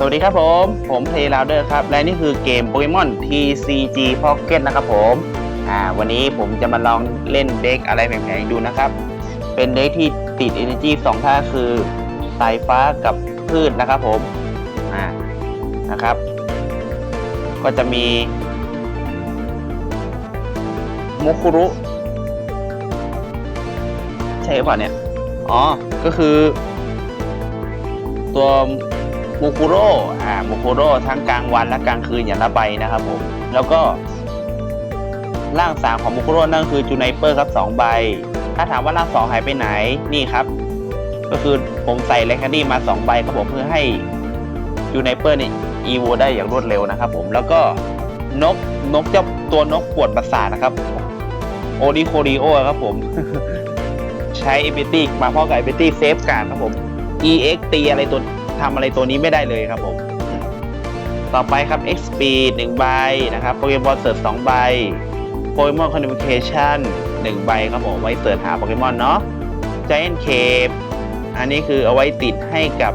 สวัสดีครับผม ผมเพลย์ลาวเดอร์ครับ และนี่คือเกมโปเกมอน TCG Pocket นะครับผมอ่าวันนี้ผมจะมาลองเล่นเด็กอะไรแผงๆดูนะครับ เป็นเด็กที่ติด Energy 2ท่าคือสายฟ้ากับพืชนะครับผมอ่านะครับ ก็จะมีมุคุรุ ใช่หรือเปล่าเนี่ย อ๋อ ก็คือ ตัว มูคุโร่อ่ามูคุโร่ทั้งกลางวันและกลางคืนอย่างละใบนะครับผม แล้วก็ร่างสามของมูคุโร่นั่นคือจูไนเปอร์ครับสองใบ ถ้าถามว่าร่างสองหายไปไหนนี่ครับ ก็คือผมใส่เลคาดี้มาสองใบครับผมเพื่อให้จูไนเปอร์นี่อีโวได้อย่างรวดเร็วนะครับผมแล้วก็นกนกเจ้าตัวนกปวดประสาทนะครับโอดิโคริโอครับผม ใช้เอ b ิตี้มาพร้อกับเอ b ิตี้เซฟการครับผม EX ตีอะไรตัว ทำอะไรตัวนี้ไม่ได้เลยครับผม ต่อไปครับ XP 1 ใบนะครับโปเกมอนเสิร์ช2ใบโปเกมอนคอน n ิ c a t ชัน1ใบครับผมไว้เสิร์ชหาโปเกมอนเนาะ Giant Cape อันนี้คือเอาไว้ติดให้กับ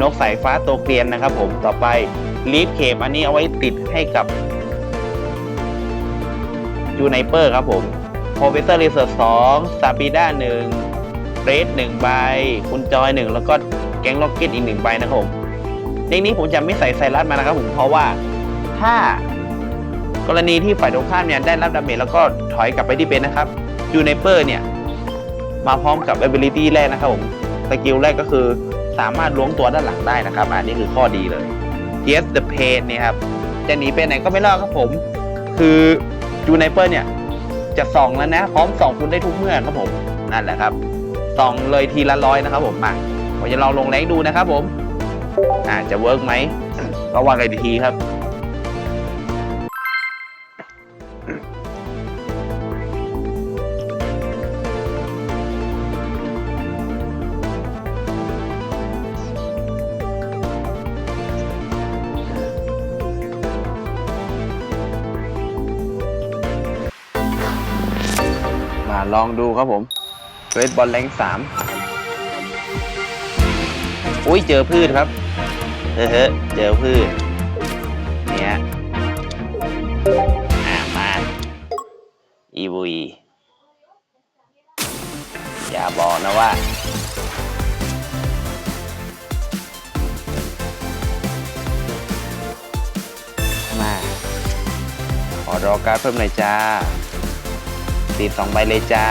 นกสายฟ้าตัวเกรียนนะครับผมต่อไป Leaf Cape อันนี้เอาไว้ติดให้กับจูไนเปอร์ครับผม Professor Research 2 Sabida 1เรดหนึ่งใบ คุณจอยหนึ่งแล้วก็ แก๊งล็อกเก็ตอีกหนึ่งใบนะครับผมในนี้ผมจะไม่ใส่ไซรัสมานะครับผมเพราะว่าถ้ากรณีที่ฝ่ายตรงข้ามเนี่ยได้รับดาเมจแล้วก็ถอยกลับไปที่เบนนะครับจูเนเปอร์เนี่ย มาพร้อมกับ ability แรกนะครับผมสกิลแรกก็คือสามารถล้วงตัวด้านหลังได้นะครับ อันนี้คือข้อดีเลย yes the pain เนี่ยครับจะหนีไปไหนก็ไม่รอดครับผม คือจูเนเปอร์เนี่ยจะส่องแล้วนะ พร้อมส่องคุณได้ทุกเมื่อครับผมนั่นแหละครับส่องเลยทีละร้อยนะครับผมมา ผมจะลองลงแรงดูนะครับผมอ่าจะเวิร์กไหมก็ว่ากันอีกทีครับ มาลองดูครับผมเรดบอลแรงสาม อุ้ยเจอพืชครับเฮ้อเจอพืชเนี่ยอ่ามาอีวีอย่าบอกนะว่ามาขอรอการดเพิ่มหน่อยจ้าติดสองใบเลยจ้า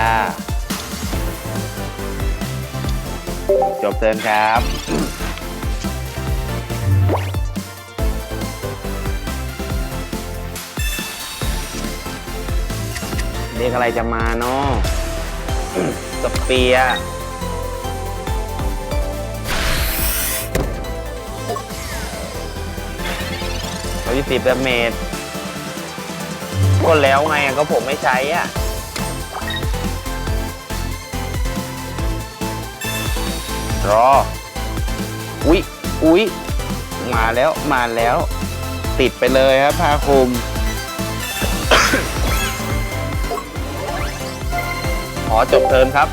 จบเทิร์นครับเรียกอะไรจะมาเนาะสเปียร์ร้อยยี่สิบเมจก็แล้วไงก็ผมไม่ใช้อะ รอ อุ๊ย อุ๊ย มาแล้ว มาแล้ว ติดไปเลยครับผ้าคลุมขอจบเทิร์นครับ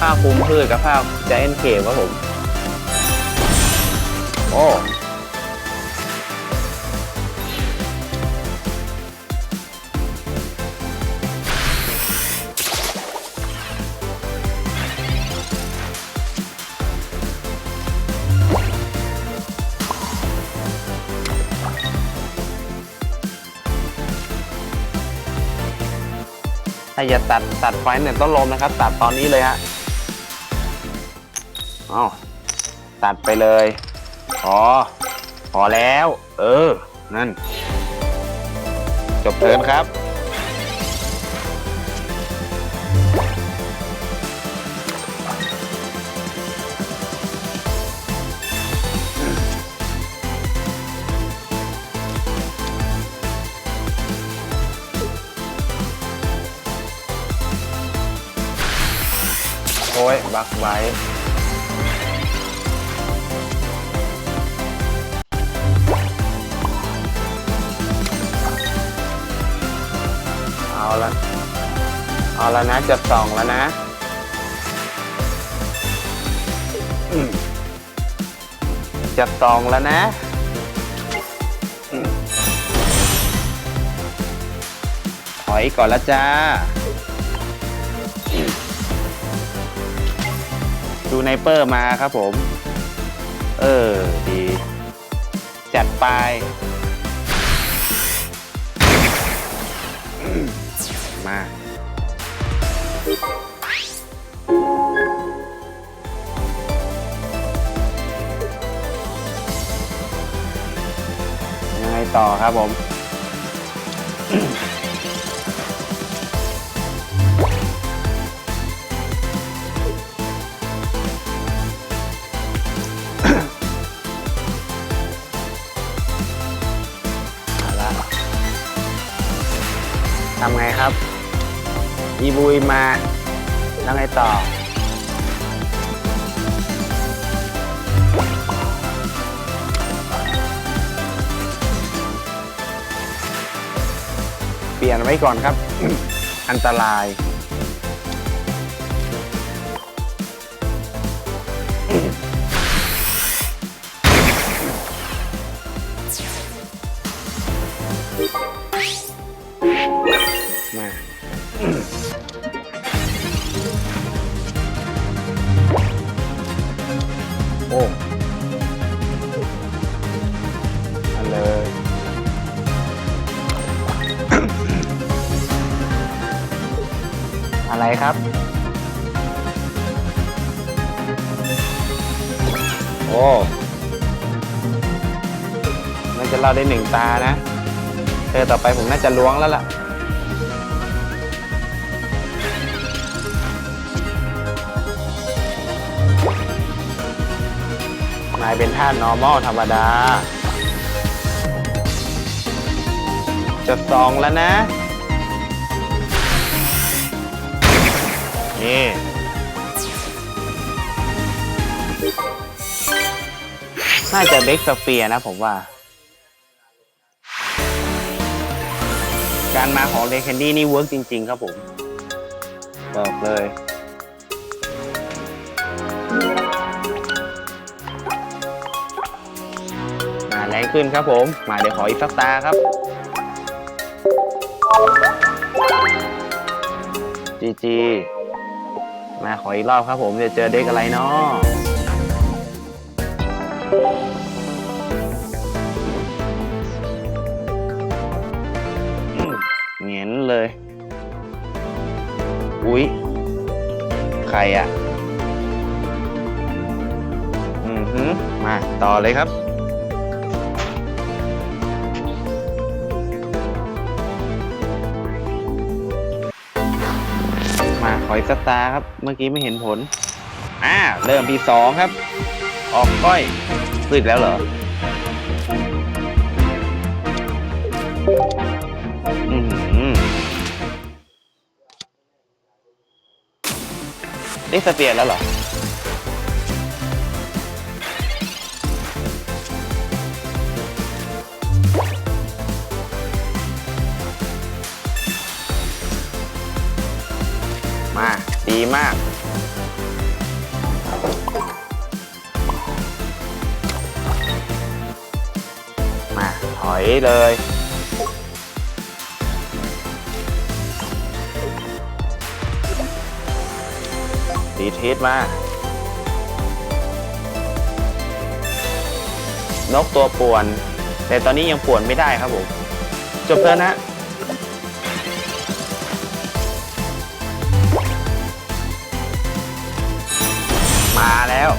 ผ้าคลุมพืชกับผ้าจ i เอ็นเคครับผม โอ้ ถ้าอย่าตัดตัดไฟเนี่ยต้นลมนะครับ ตัดตอนนี้เลยฮะอ้าวตัดไปเลยพอพอแล้ว เออ นั่น จบเทินครับ บักไว้ เอาละเอาละนะจะส่องแล้วนะอืมจะตองแล้วนะถอยก่อนละจ้า ดูไนเปอร์มาครับผม เออ ดี จัดไปมมายังไงต่อครับผมำไงครับ อีบุยมาแล้วไงต่อ เปลี่ยนไว้ก่อนครับ อันตราย อะไรครับ โอ้น่าจะเราได้หนึ่งตานะ เธอต่อไปผมน่าจะล้วงแล้วล่ะ นายเป็นท่า normal ธรรมดา จะสองแล้วนะ นี่น่าจะเบ็กสเฟียนะผมว่า การมาของเลคนดี้นี่เวิร์กจริง ๆ ครับผมบอกเลยมาแรงขึ้นครับผม มาเดี๋ยวขออีกสักตาครับจีจี มาขออีกรอบครับผมจะเจอเด็กอะไรเนาะเงียนเลย อุ๊ย ใครอะ่ะ อือหือมาต่อเลยครับ ออีกสตาร์ครับ เมื่อกี้ไม่เห็นผล อ่า เริ่มปีสองครับ ออกก้อยขึ้นแล้วเหรอ อือหือได้สเปียร์แล้วเหรอ ดีมาก มาถอยเลย ดีเทสมานกตัวป่วน แต่ตอนนี้ยังป่วนไม่ได้ครับผม จบแล้วนะ แล้ว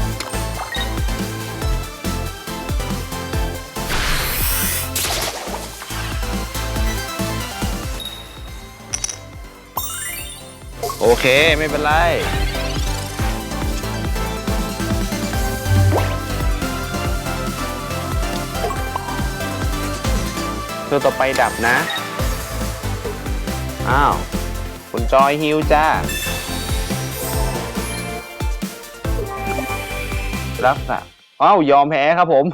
โอเคไม่เป็นไรตัวต่อไปดับนะ อ้าว คุณจอยฮิวจ้า รักษาอ้าวยอมแพ้ครับผม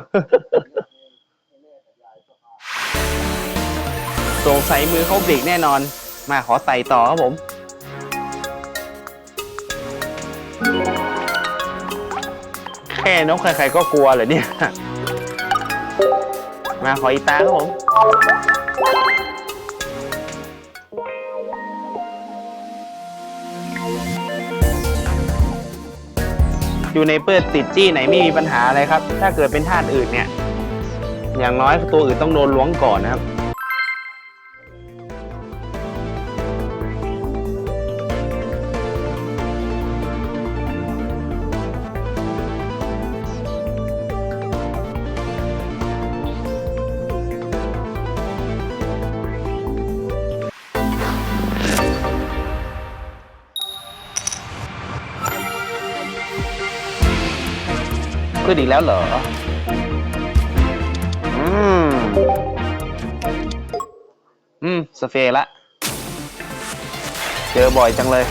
สงสัยมือเขาเบรกแน่นอน มาขอใส่ต่อครับผม แค่นกใครๆก็กลัวเหรอเนี่ย มาขออีตาครับผม อยู่ในเปิดติดจี้ไหนไม่มีปัญหาอะไรครับ ถ้าเกิดเป็นธาตุอื่นเนี่ย อย่างน้อยตัวอื่นต้องโดนล้วงก่อนนะครับ ขึ้นอีกแล้วเหรอ อืม อืม สเฟร์ละ เจอบ่อยจังเลย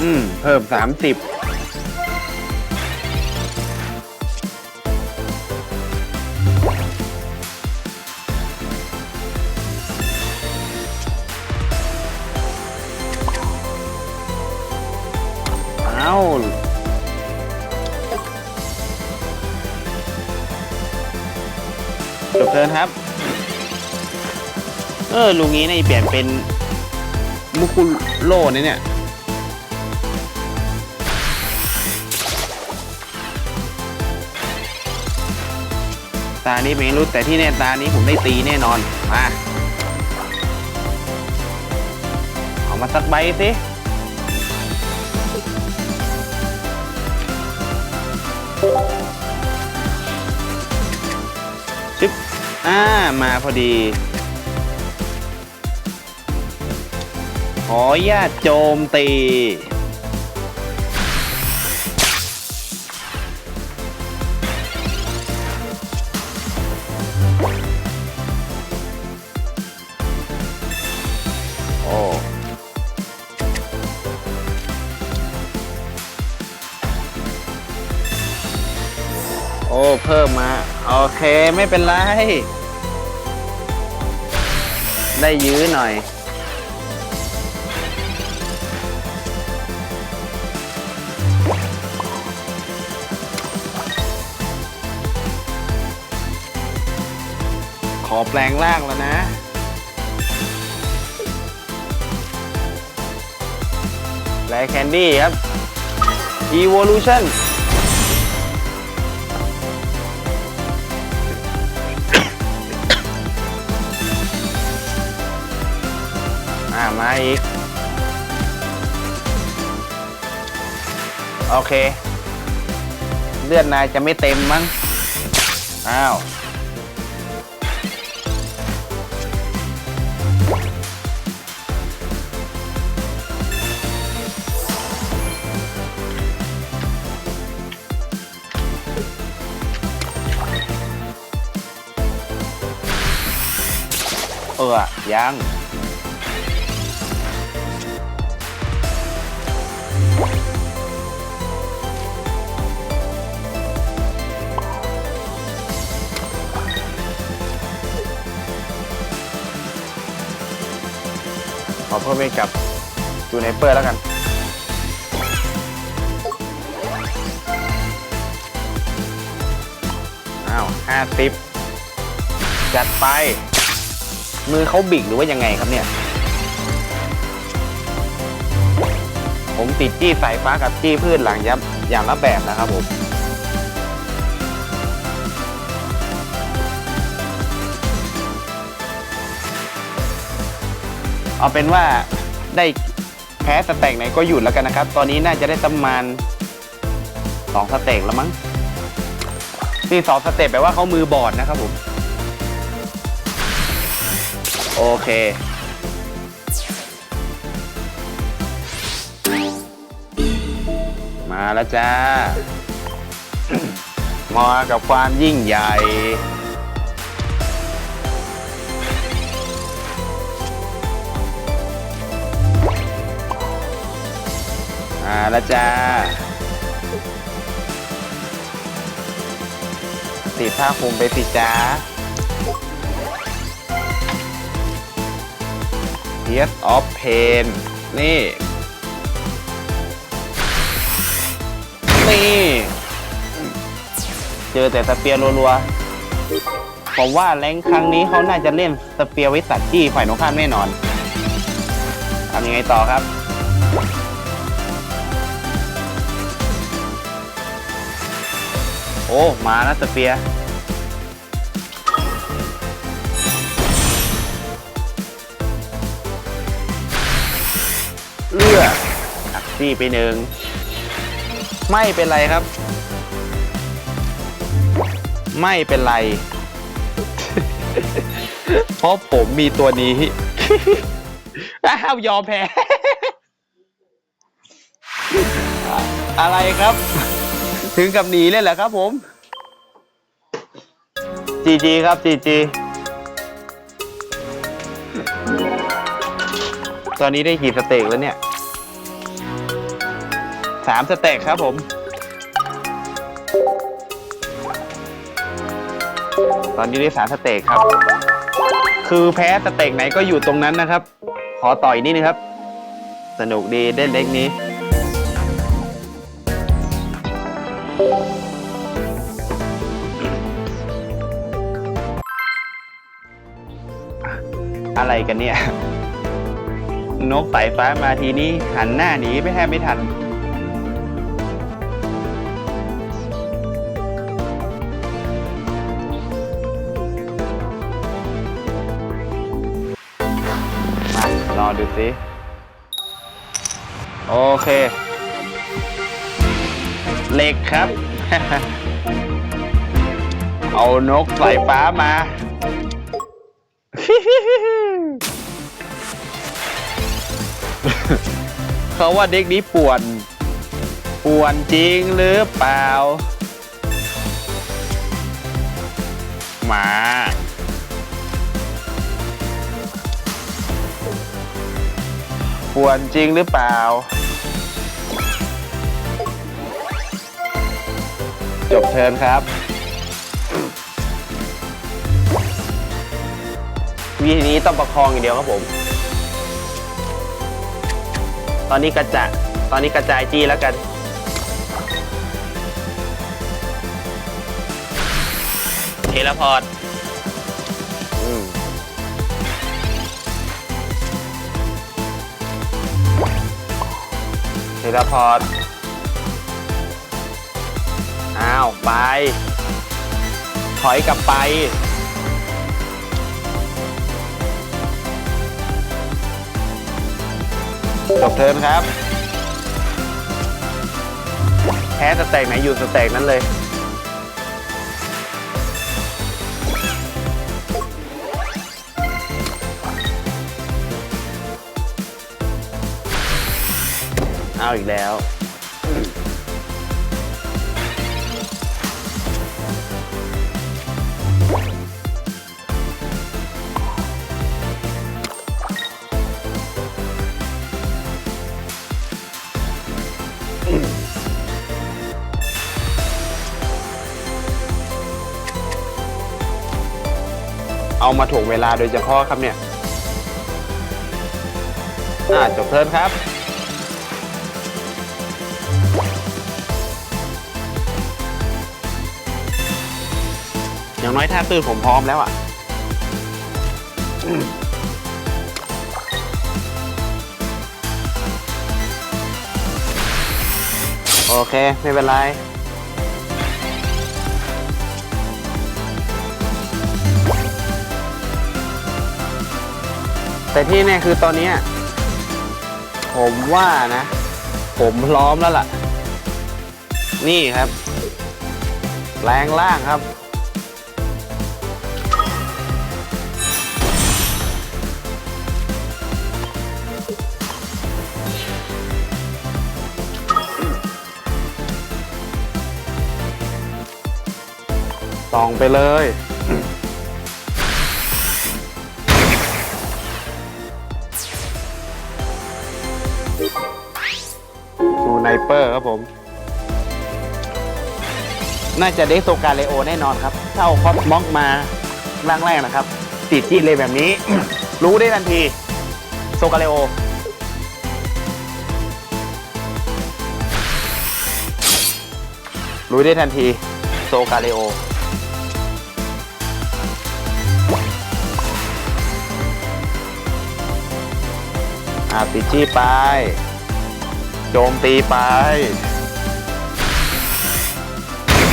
อืม เพิ่มสามสิบ เออลุงนี้นี่ยเปลี่ยนเป็นมุคุโร่เนี่ยเนี่ยตานี้ไม่รู้แต่ที่แน่ตานี้ผมได้ตีแน่นอนมาเอามาสักใบสิชึบอ่ามาพอดี ขออนุญาตโจมตี โอ้โอ้เพิ่มมา โอเคไม่เป็นไร ได้ยื้อหน่อย อแปลงร่างแล้วนะ แลแคนดี้ครับ Evolution อ่ามาอีก โอเค เลือดนายจะไม่เต็มมั้ง อ้าว เออยังขอเพิ่มไปกับจูไนเปอร์แล้วกันอ้าวห้าสิบจัดไป มือเขาบิกหรือว่ายังไงครับเนี่ย ผมติดจี้สายฟ้ากับจี้พืชหลังยับอย่างละแบบนะครับผมเอาเป็นว่าได้แพ้สเต็กไหนก็หยุดแล้วกันนะครับ ตอนนี้น่าจะได้ประมาณสองสเต็กแล้วมั้งนี่สองสเต็ปแปลว่าเขามือบอดนะครับผม โอเค มาแล้วจ้า มากับความยิ่งใหญ่ มาแล้วจ้า ติดผ้าคลุมไปสิจ้า Tears of Pain นี่ นี่ เจอแต่สเปียร์รัวๆ ผมว่าแรงครั้งนี้เขาน่าจะเล่นสเปียร์ไว้ตัดที่ฝ่ายตรงข้ามแน่นอนทำยังไงต่อครับ โอ้ มาแล้วสเปียร์ หักซี่ไปหนึ่งไม่เป็นไรครับ ไม่เป็นไร เพราะผมมีตัวนี้ อ้าวยอมแพ้ อะไรครับ ถึงกับหนีเลยเหรอครับผมจีจีครับจีจีตอนนี้ได้กี่สเต็กแล้วเนี่ย สามสเต็กครับผมตอนนี้ได้สามสเต็กครับ คือแพ้สเต็กไหนก็อยู่ตรงนั้นนะครับ ขอต่อยนิดนึงครับ สนุกดีเล่นเล็กนี้ อะไรกันเนี่ย นกสายฟ้ามาทีนี้หันหน้าหนีไม่แทบไม่ทัน สิโอเคเหล็กครับ เอานกสายฟ้ามา เขาว่าเด็กนี้ป่วน ป่วนจริงหรือเปล่า มา ป่วนจริงหรือเปล่า จบเทิร์นครับ วิธีนี้ต้องประคองอย่างเดียวครับผม ตอนนี้กระจะตอนนี้กระจายจี้แล้วกันเทเลพอร์ต ทีลพอร์ตอ้าว ไป ถอยกลับไป จบเทิร์นครับ แพ้สเต็กไหนอยู่สเต็กนั้นเลย เอาอีกแล้ว เอามาถ่วงเวลาโดยเฉพาะครับเนี่ย อ่าจบเทิร์นครับ อย่างน้อยท่าตื้นผมพร้อมแล้วอะโอเค ไม่เป็นไรแต่ที่แน่คือตอนนี้ ผมว่านะ ผมพร้อมแล้วล่ะ นี่ครับแรงล่างครับ ส่องไปเลยชูไนเปอร์ครับผม น่าจะได้โซกาเลโอแน่นอนครับ ถ้าเอาคอสม็อกมาร่างแรกนะครับติดจีดเลยแบบนี้ รู้ได้ทันที โซกาเลโอรู้ได้ทันที โซกาเลโอ อาติจี้ไป โจมตีไป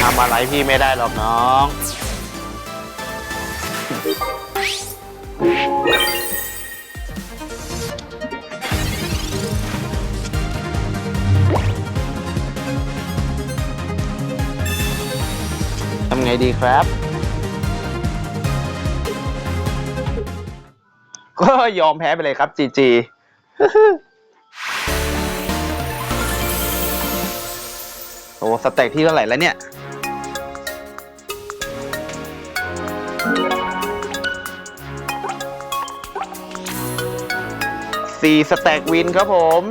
ทำอะไรพี่ไม่ได้หรอกน้อง ทำไงดีครับก็ยอมแพ้ไปเลยครับจีจี โอ้สเต็กที่เท่าไหร่แล้วเนี่ย สี่สแต็กวินครับผม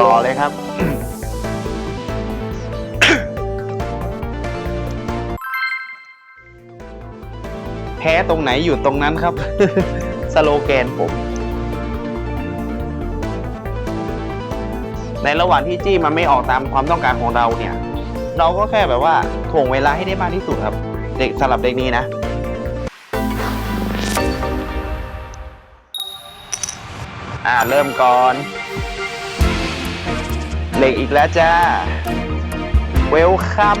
ต่อเลยครับ แพ้ตรงไหนอยู่ตรงนั้นครับ สโลแกนผม ในระหว่างที่จี้มันไม่ออกตามความต้องการของเราเนี่ย เราก็แค่แบบว่าถ่วงเวลาให้ได้มากที่สุดครับ เด็กสำหรับเด็กนี้นะอ่าเริ่มก่อน เหล็กอีกแล้วจ้า เวลคัม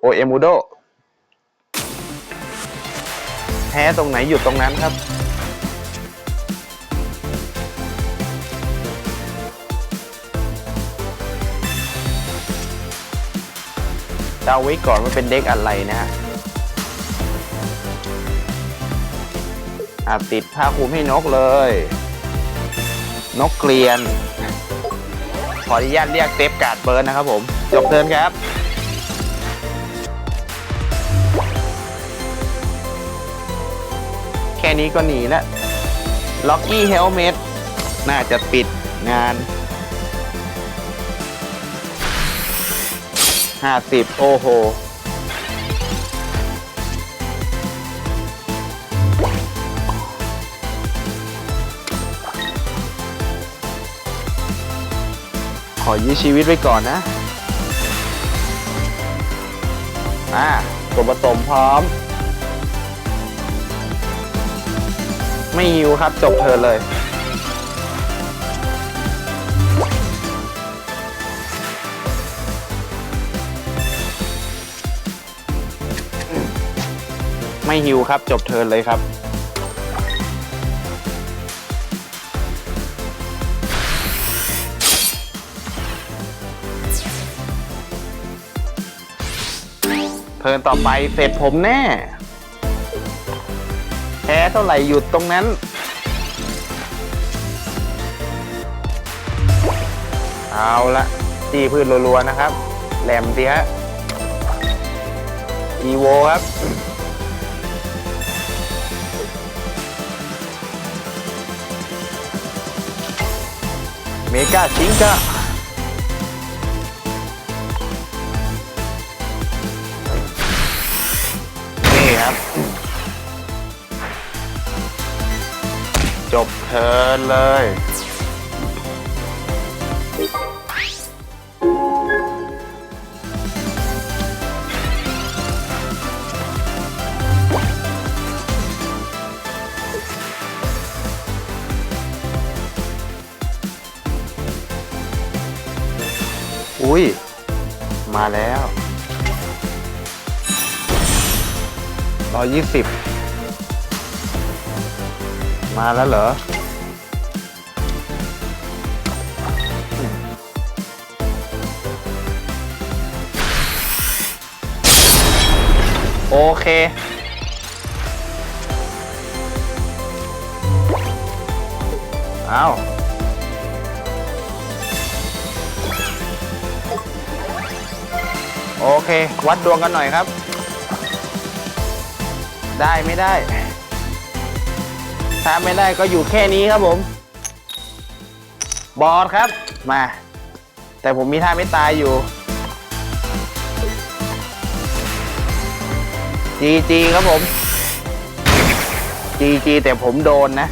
โอเอมูโดแพ้ตรงไหนอยู่ตรงนั้นครับ เดาไว้ก่อนว่าเป็นเด็กอะไรนะฮะ อะติดผ้าคลุมให้นกเลย นกเกลียน ขออนุญาตเรียกเซฟการ์ดเบิร์นนะครับผมจบเทินครับ แค่นี้ก็หนีแล้วล็อกกี้เฮลเมตน่าจะปิดงานห้าสิบโอ้โห อยื้อชีวิตไว้ก่อนนะอ่าส่วนผสมพร้อม ไม่หิวครับจบเธอเลย ไม่หิวครับจบเทินเลยครับ ทิร์นต่อไปเสร็จผมแน่ แพ้เท่าไหร่หยุดตรงนั้น เอาละตีพืชรัวๆนะครับ แหลมสิฮะอีโวครับเมกาชิงกะ นี่ครับ จบเทินเลย อุ้ย มาแล้ว ร้อยยี่สิบมาแล้วเหรอโอเค เอาโอเค วัดดวงกันหน่อยครับ ได้ไม่ได้ ถ้าไม่ได้ก็อยู่แค่นี้ครับผม บอสครับ มา แต่ผมมีท่าไม่ตายอยู่ จีจีครับผม จีจีแต่ผมโดนนะ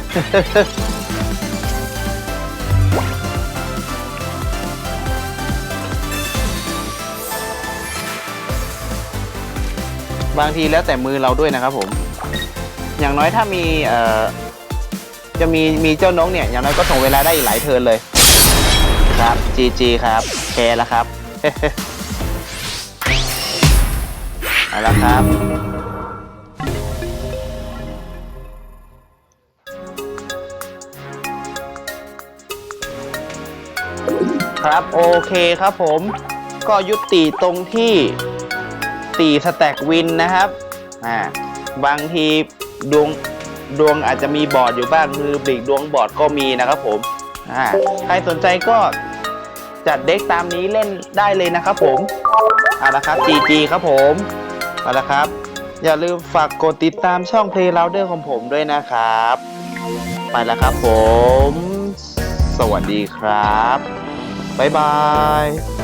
บางทีแล้วแต่มือเราด้วยนะครับผม อย่างน้อยถ้ามีเอ่อจะมีมีเจ้านกเนี่ย อย่างน้อยก็ส่งเวลาได้อีกหลายเทิร์นเลยครับ GG ครับแคร์แล้วครับเอาละครับ ครับโอเคครับผมก็ยุติตรงที่ ตีสแต็กวินนะครับอ่าบางทีดวงดวงอาจจะมีบอร์ดอยู่บ้างมือปลีกดวงบอร์ดก็มีนะครับผมอ่าใครสนใจก็จัดเด็กตามนี้เล่นได้เลยนะครับผมเอาละครับ GG ครับผมเอาละครับ อย่าลืมฝากกดติดตามช่อง Play Louder ของผมด้วยนะครับ ไปแล้วครับผม สวัสดีครับ บ๊ายบาย